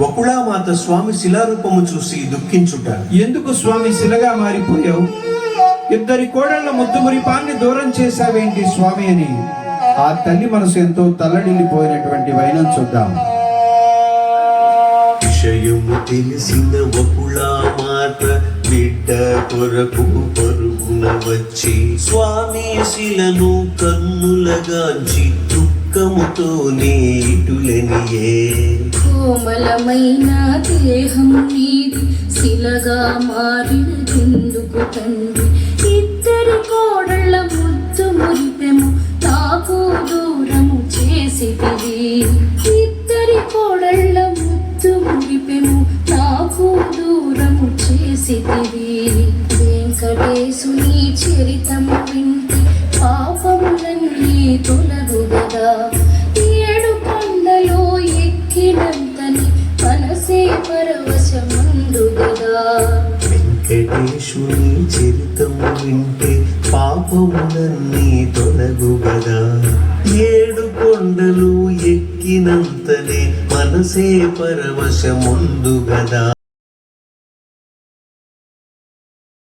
వకుళామాత స్వామి శిలారూపము చూసి దుఃఖించుట. ఎందుకు స్వామి శిలగా మారిపోయావు? ఇద్దరి కోడళ్ళ ముద్దుమురిపాన్ని దూరం చేశావేంటి స్వామి అని? ఆ తల్లి మనసు ఎంతో తల్లడిల్లిపోయినటువంటి వైనం చూద్దాం. విషయము తెలిసిన వకుళామాత బిడ్డ కొరకు పరుగున వచ్చి స్వామి శిలను కన్నులగాంచి దుఃఖముతో ఇటులనియే కోమలమైన దేహం నీది శిలగా మారినదెందుకు తండ్రి? ఇద్దరు కోడళ్ళ ముద్దు మురిపెము నాకు దూరము చేసితివి. ఇద్దరి కోడళ్ళ ముద్దు మురిపెము నాకు దూరము చేసితివి. వెంకటేశుని చరితం వింటే పాపములన్నీ తొలగు గదా. ఏడు కొండలు ఎక్కినంతనే మనసే పరవశముందు గదా.